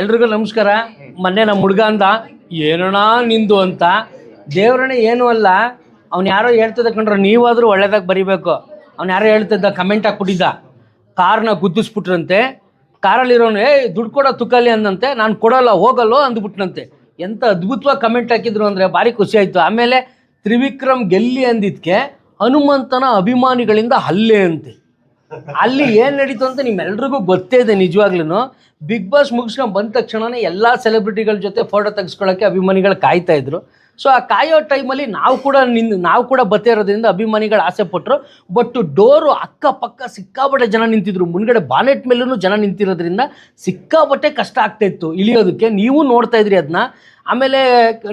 ಎಲ್ರಿಗೂ ನಮಸ್ಕಾರ. ಮೊನ್ನೆ ನಮ್ಮ ಹುಡುಗ ಅಂದ ಏನೋಣ ನಿಂದು ಅಂತ? ದೇವ್ರಣ್ಣ ಏನು ಅಲ್ಲ, ಅವ್ನು ಯಾರೋ ಹೇಳ್ತಿದ್ದ ಕಂಡ್ರೆ ನೀವಾದರೂ ಒಳ್ಳೇದಾಗಿ ಬರಿಬೇಕು. ಅವ್ನು ಯಾರೋ ಹೇಳ್ತಿದ್ದ ಕಮೆಂಟ್ ಹಾಕ್ಬಿಟ್ಟಿದ್ದ ಕಾರ್ನ ಗುದ್ದಿಸ್ಬಿಟ್ರಂತೆ. ಕಾರಲ್ಲಿರೋನು ಏ ದುಡ್ಡು ಕೊಡ ತುಕಲಿ ಅಂದಂತೆ, ನಾನು ಕೊಡೋಲ್ಲ, ಹೋಗಲ್ಲೋ ಅಂದ್ಬಿಟ್ನಂತೆ. ಎಂಥ ಅದ್ಭುತವಾಗಿ ಕಮೆಂಟ್ ಹಾಕಿದ್ರು ಅಂದರೆ ಭಾರಿ ಖುಷಿ ಆಯಿತು. ಆಮೇಲೆ ತ್ರಿವಿಕ್ರಮ್ ಗೆಲ್ಲಿ ಅಂದಿದ್ಕೆ ಹನುಮಂತನ ಅಭಿಮಾನಿಗಳಿಂದ ಹಲ್ಲೆ ಅಂತೆ. ಅಲ್ಲಿ ಏನ್ ನಡೀತು ಅಂತ ನಿಮ್ಮೆಲ್ರಿಗೂ ಗೊತ್ತೇ ಇದೆ ನಿಜವಾಗ್ಲೂ ಬಿಗ್ ಬಾಸ್ ಮುಗಿಸ್ಕೊಂಡ್ ಬಂದ ತಕ್ಷಣನೇ ಎಲ್ಲಾ ಸೆಲೆಬ್ರಿಟಿಗಳ ಜೊತೆ ಫೋಟೋ ತೆಗೆಸ್ಕೊಳ್ಳೋಕ್ಕೆ ಅಭಿಮಾನಿಗಳು ಕಾಯ್ತಾ ಇದ್ರು. ಸೊ ಆ ಕಾಯೋ ಟೈಮಲ್ಲಿ ನಾವು ಕೂಡ ನಿನ್, ನಾವು ಕೂಡ ಬತ್ತೇ ಇರೋದ್ರಿಂದ ಅಭಿಮಾನಿಗಳು ಆಸೆ ಪಟ್ಟರು ಬಟ್ ಡೋರು ಅಕ್ಕಪಕ್ಕ ಸಿಕ್ಕಾಪಟ್ಟೆ ಜನ ನಿಂತಿದ್ರು. ಮುಂದ್ಗಡೆ ಬಾನೆಟ್ ಮೇಲೂ ಜನ ನಿಂತಿರೋದ್ರಿಂದ ಸಿಕ್ಕಾಪಟ್ಟೆ ಕಷ್ಟ ಆಗ್ತಾ ಇತ್ತು ಇಳಿಯೋದಕ್ಕೆ. ನೀವು ನೋಡ್ತಾ ಇದ್ರಿ ಅದನ್ನ ಆಮೇಲೆ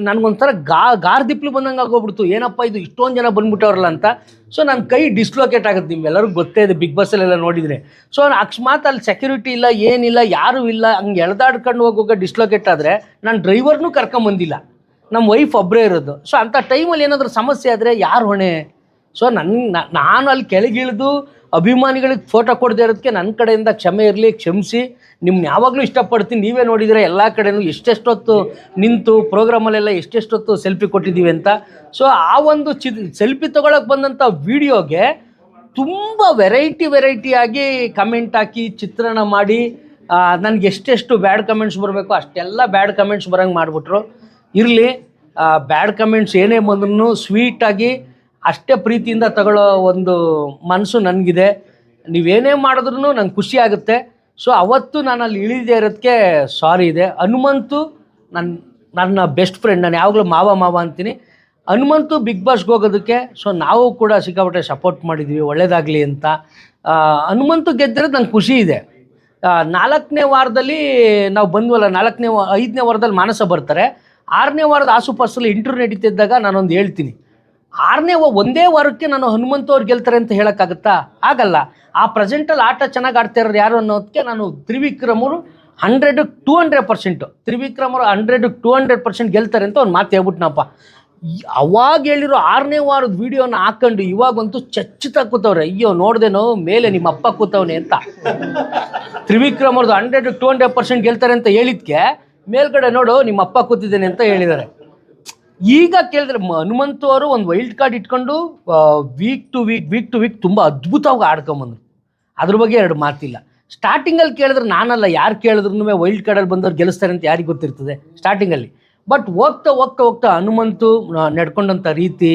ನನಗೊಂಥರ ಗಾ ಗಾರ್ದಿಪ್ಲು ಬಂದಂಗೆ ಆಗೋಗ್ಬಿಡ್ತು. ಏನಪ್ಪ ಇದು ಇಷ್ಟೊಂದು ಜನ ಬಂದ್ಬಿಟ್ಟವ್ರಲ್ಲ ಅಂತ. ಸೊ ನನ್ನ ಕೈ ಡಿಸ್ಲೊಕೇಟ್ ಆಗುತ್ತೆ. ನಿಮ್ಮೆಲ್ಲರಿಗೂ ಗೊತ್ತೇ ಇದೆ. ಬಿಗ್ ಬಸ್ಸಲ್ಲೆಲ್ಲ ನೋಡಿದರೆ. ಸೊ ಅಕಸ್ಮಾತ್ ಅಲ್ಲಿ ಸೆಕ್ಯೂರಿಟಿ ಇಲ್ಲ, ಏನಿಲ್ಲ, ಯಾರೂ ಇಲ್ಲ, ಹಂಗೆ ಎಳ್ದಾಡ್ಕೊಂಡು ಹೋಗುವಾಗ ಡಿಸ್ಲೋಕೇಟ್ ಆದರೆ, ನಾನು ಡ್ರೈವರ್ನೂ ಕರ್ಕೊಂಬಂದಿಲ್ಲ. ನಮ್ಮ ವೈಫ್ ಒಬ್ಬರೇ ಇರೋದು. ಸೊ ಅಂಥ ಟೈಮಲ್ಲಿ ಏನಾದರೂ ಸಮಸ್ಯೆ ಆದರೆ ಯಾರು ಹೊಣೆ? ಸೊ ನನ್ನ ನಾನು ಅಲ್ಲಿ ಕೆಳಗಿಳಿದು ಅಭಿಮಾನಿಗಳಿಗೆ ಫೋಟೋ ಕೊಡದೇ ಇರೋದಕ್ಕೆ ನನ್ನ ಕಡೆಯಿಂದ ಕ್ಷಮೆ ಇರಲಿ, ಕ್ಷಮಿಸಿ. ನಿಮ್ನ ಯಾವಾಗಲೂ ಇಷ್ಟಪಡ್ತೀನಿ. ನೀವೇ ನೋಡಿದರೆ ಎಲ್ಲ ಕಡೆನೂ ಎಷ್ಟೆಷ್ಟೊತ್ತು ನಿಂತು ಪ್ರೋಗ್ರಾಮಲ್ಲೆಲ್ಲ ಎಷ್ಟೆಷ್ಟೊತ್ತು ಸೆಲ್ಫಿ ಕೊಟ್ಟಿದ್ದೀವಿ ಅಂತ. ಸೊ ಆ ಒಂದು ಚಿ ಸೆಲ್ಫಿ ತೊಗೊಳಕ್ಕೆ ಬಂದಂಥ ವೀಡಿಯೋಗೆ ತುಂಬ ವೆರೈಟಿ ವೆರೈಟಿಯಾಗಿ ಕಮೆಂಟ್ ಹಾಕಿ, ಚಿತ್ರಣ ಮಾಡಿ ನನಗೆ ಎಷ್ಟೆಷ್ಟು ಬ್ಯಾಡ್ ಕಮೆಂಟ್ಸ್ ಬರಬೇಕು ಅಷ್ಟೆಲ್ಲ ಬ್ಯಾಡ್ ಕಮೆಂಟ್ಸ್ ಬರೋಂಗೆ ಮಾಡಿಬಿಟ್ರು. ಇರಲಿ ಬ್ಯಾಡ್ ಕಮೆಂಟ್ಸ್ ಏನೇ ಬಂದ್ರೂ ಸ್ವೀಟಾಗಿ ಅಷ್ಟೇ ಪ್ರೀತಿಯಿಂದ ತಗೊಳ್ಳೋ ಒಂದು ಮನಸ್ಸು ನನಗಿದೆ. ನೀವೇನೇ ಮಾಡಿದ್ರೂ ನಂಗೆ ಖುಷಿ ಆಗುತ್ತೆ. ಸೊ ಅವತ್ತು ನಾನು ಅಲ್ಲಿ ಇಳಿದೇ ಇರೋದಕ್ಕೆ ಸಾರಿ ಇದೆ. ಹನುಮಂತು ನನ್ನ ನನ್ನ ಬೆಸ್ಟ್ ಫ್ರೆಂಡ್ ನಾನು ಯಾವಾಗಲೂ ಮಾವ ಮಾವ ಅಂತೀನಿ. ಹನುಮಂತು ಬಿಗ್ ಬಾಸ್ಗೆ ಹೋಗೋದಕ್ಕೆ ಸೊ ನಾವು ಕೂಡ ಸಿಕ್ಕಾಪಟ್ಟೆ ಸಪೋರ್ಟ್ ಮಾಡಿದ್ವಿ, ಒಳ್ಳೇದಾಗಲಿ ಅಂತ. ಹನುಮಂತು ಗೆದ್ದಿರೋದು ನಂಗೆ ಖುಷಿ ಇದೆ. ನಾಲ್ಕನೇ ವಾರದಲ್ಲಿ ನಾವು ಬಂದ್ವಲ್ಲ, ನಾಲ್ಕನೇ ಐದನೇ ವಾರದಲ್ಲಿ ಮಾನಸ ಬರ್ತಾರೆ. ಆರನೇ ವಾರದ ಆಸುಪಾಸಲ್ಲಿ ಇಂಟರ್ವ್ಯೂ ನಡೀತಿದ್ದಾಗ ನಾನೊಂದು ಹೇಳ್ತೀನಿ. ಆರನೇ ಒಂದೇ ವಾರಕ್ಕೆ ನಾನು ಹನುಮಂತ ಅವ್ರು ಗೆಲ್ತಾರೆ ಅಂತ ಹೇಳೋಕ್ಕಾಗತ್ತಾ? ಆಗಲ್ಲ. ಆ ಪ್ರೆಸೆಂಟಲ್ಲಿ ಆಟ ಚೆನ್ನಾಗಿ ಆಡ್ತಾ ಇರೋರು ಯಾರು ಅನ್ನೋದಕ್ಕೆ ನಾನು ತ್ರಿವಿಕ್ರಮರು ಹಂಡ್ರೆಡ್ ಟೂ ಹಂಡ್ರೆಡ್ ಪರ್ಸೆಂಟು ತ್ರಿವಿಕ್ರಮರು ಹಂಡ್ರೆಡ್ ಟೂ ಹಂಡ್ರೆಡ್ ಪರ್ಸೆಂಟ್ ಗೆಲ್ತಾರೆ ಅಂತ ಒಂದು ಮಾತು ಹೇಳ್ಬಿಟ್ನಪ್ಪ. ಅವಾಗ ಹೇಳಿರೋ ಆರನೇ ವಾರದ ವಿಡಿಯೋನ ಹಾಕೊಂಡು ಇವಾಗಂತೂ ಚಚ್ಚಿತ ಕೂತವ್ರೆ. ಅಯ್ಯೋ ನೋಡ್ದೇನೋ ಮೇಲೆ ನಿಮ್ಮ ಅಪ್ಪ ಕೂತವ್ನೆ ಅಂತ. ತ್ರಿವಿಕ್ರಮ್ ಅವ್ರದ್ದು ಹಂಡ್ರೆಡ್ ಟು ಹಂಡ್ರೆಡ್ ಪರ್ಸೆಂಟ್ ಗೆಲ್ತಾರೆ ಅಂತ ಹೇಳಿದ್ಕೆ ಮೇಲ್ಗಡೆ ನೋಡು, ನಿಮ್ಮ ಅಪ್ಪ ಕೂತಿದ್ದೇನೆ ಅಂತ ಹೇಳಿದ್ದಾರೆ. ಈಗ ಕೇಳಿದ್ರೆ ಹನುಮಂತು ಅವರು ಒಂದು ವೈಲ್ಡ್ ಕಾರ್ಡ್ ಇಟ್ಕೊಂಡು week to week week to week ತುಂಬ ಅದ್ಭುತವಾಗಿ ಆಡ್ಕೊಂಬಂದ್ರು. ಅದ್ರ ಬಗ್ಗೆ ಎರಡು ಮಾತಿಲ್ಲ. ಸ್ಟಾರ್ಟಿಂಗಲ್ಲಿ ಕೇಳಿದ್ರೆ ನಾನಲ್ಲ, ಯಾರು ಕೇಳಿದ್ರು ವೈಲ್ಡ್ ಕಾರ್ಡಲ್ಲಿ ಬಂದವ್ರು ಗೆಲ್ಲಿಸ್ತಾರೆ ಅಂತ ಯಾರಿಗೆ ಗೊತ್ತಿರ್ತದೆ? ಸ್ಟಾರ್ಟಿಂಗಲ್ಲಿ ಬಟ್ ಹೋಗ್ತಾ ಹೋಗ್ತಾ ಹೋಗ್ತಾ ಹನುಮಂತು ನಡ್ಕೊಂಡಂಥ ರೀತಿ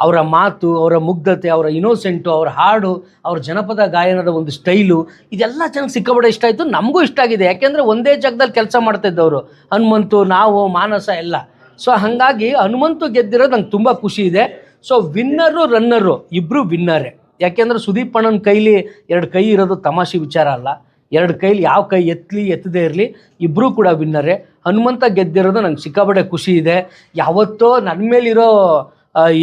ಅವರ ಮಾತು, ಅವರ ಮುಗ್ಧತೆ, ಅವರ ಇನೋಸೆಂಟು ಅವರ ಹಾಡು, ಅವ್ರ ಜನಪದ ಗಾಯನದ ಒಂದು ಸ್ಟೈಲು ಇದೆಲ್ಲ ಚೆನ್ನಾಗಿ ಸಿಕ್ಕಾಪಟ್ಟೆ ಇಷ್ಟ ಆಯಿತು. ನಮಗೂ ಇಷ್ಟ ಆಗಿದೆ. ಯಾಕೆಂದರೆ ಒಂದೇ ಜಾಗದಲ್ಲಿ ಕೆಲಸ ಮಾಡ್ತಾ ಇದ್ದವರು. ಹನುಮಂತು, ನಾವು, ಮಾನಸ ಎಲ್ಲ. ಸೊ ಹಾಗಾಗಿ ಹನುಮಂತು ಗೆದ್ದಿರೋದು ನಂಗೆ ತುಂಬ ಖುಷಿ ಇದೆ. ಸೊ ವಿನ್ನರು ರನ್ನರು ಇಬ್ಬರು ವಿನ್ನರೇ ಯಾಕೆಂದ್ರೆ ಸುದೀಪ್ ಅಣ್ಣನ ಕೈಲಿ ಎರಡು ಕೈ ಇರೋದು ತಮಾಷೆ ವಿಚಾರ ಅಲ್ಲ. ಎರಡು ಕೈಲಿ ಯಾವ ಕೈ ಎತ್ತಲಿ ಎತ್ತದೇ ಇರಲಿ ಇಬ್ಬರೂ ಕೂಡ ವಿನ್ನರೇ ಹನುಮಂತ ಗೆದ್ದಿರೋದು ನಂಗೆ ಸಿಕ್ಕಾಪಟ್ಟೆ ಖುಷಿ ಇದೆ. ಯಾವತ್ತೋ ನನ್ನ ಮೇಲಿರೋ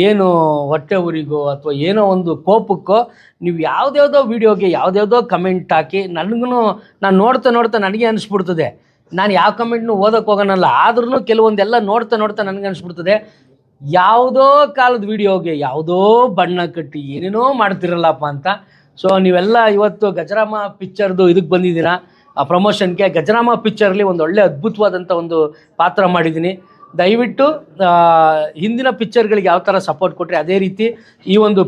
ಏನು ಹೊಟ್ಟೆ ಊರಿಗೋ ಅಥವಾ ಏನೋ ಒಂದು ಕೋಪಕ್ಕೋ ನೀವು ಯಾವುದ್ಯಾವುದೋ ವೀಡಿಯೋಗೆ ಯಾವುದ್ಯಾವುದೋ ಕಮೆಂಟ್ ಹಾಕಿ ನನಗೂ ನಾನು ನೋಡ್ತಾ ನೋಡ್ತಾ ನನಗೆ ಅನಿಸ್ಬಿಡ್ತದೆ. ನಾನು ಯಾವ ಕಮೆಂಟ್ನು ಓದೋಕೆ ಹೋಗೋಣಲ್ಲ ಆದ್ರೂ ಕೆಲವೊಂದೆಲ್ಲ ನೋಡ್ತಾ ನೋಡ್ತಾ ನನಗೆ ಅನಿಸ್ಬಿಡ್ತದೆ. ಯಾವುದೋ ಕಾಲದ ವಿಡಿಯೋಗೆ ಯಾವುದೋ ಬಣ್ಣ ಕಟ್ಟಿ ಏನೇನೋ ಮಾಡ್ತಿರಲ್ಲಪ್ಪ ಅಂತ. ಸೊ ನೀವೆಲ್ಲ ಇವತ್ತು ಗಜರಾಮ ಪಿಕ್ಚರ್ದು ಇದಕ್ಕೆ ಬಂದಿದ್ದೀರಾ? ಆ ಪ್ರಮೋಷನ್ಗೆ ಗಜರಾಮ ಪಿಕ್ಚರ್ಲಿ ಒಂದು ಒಳ್ಳೆ ಅದ್ಭುತವಾದಂಥ ಒಂದು ಪಾತ್ರ ಮಾಡಿದ್ದೀನಿ. ದಯವಿಟ್ಟು ಹಿಂದಿನ ಪಿಕ್ಚರ್ಗಳಿಗೆ ಯಾವ ಥರ ಸಪೋರ್ಟ್ ಕೊಟ್ಟರೆ ಅದೇ ರೀತಿ ಈ ಒಂದು